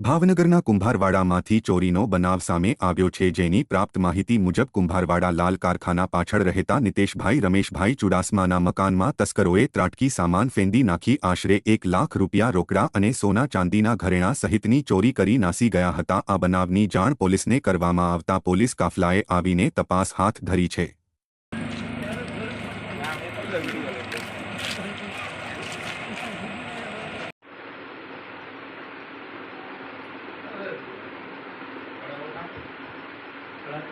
ભાવનગરના કુંભારવાડામાંથી ચોરીનો બનાવ સામે આવ્યો છે જેની પ્રાપ્ત માહિતી મુજબ કુંભારવાડા લાલ કારખાના પાછળ રહેતા નિતેશભાઈ, રમેશભાઈ ચુડાસમાના મકાનમાં તસ્કરોએ ત્રાટકી સામાન ફેંદી નાખી આશરે એક લાખ રૂપિયા રોકડા અને સોના ચાંદીના ઘરેણાં સહિતની ચોરી કરી નાસી ગયા હતા. આ બનાવની જાણ પોલીસને કરવામાં આવતા પોલીસ કાફલાએ આવીને તપાસ હાથ ધરી છે તો તમે આવ્યો તો પર્સનલી ગયો પર્સનલી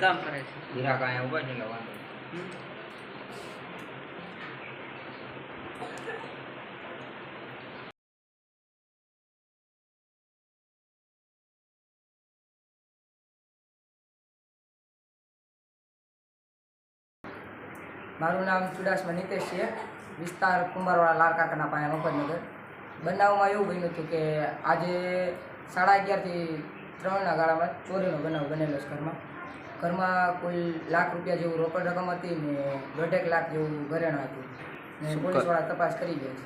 કામ કરે છે. હીરા કાંઈ ઊભા છે એટલે વાંધો મારું નામ ચુડાસમા નિતેશ છે. વિસ્તાર કુંભારવાળા લાલ કાકાના પાસે મફતનગર બનાવમાં એવું બન્યું હતું કે આજે સાડા અગિયારથી ત્રણના ગાળામાં ચોરીનો બનાવ બનેલો છે ઘરમાં. ઘરમાં કુલ લાખ રૂપિયા જેવું રોકડ રકમ હતી ને દોઢેક લાખ જેવું ઘરેણાં હતું. ને પોલીસવાળા તપાસ કરી ગયા છે.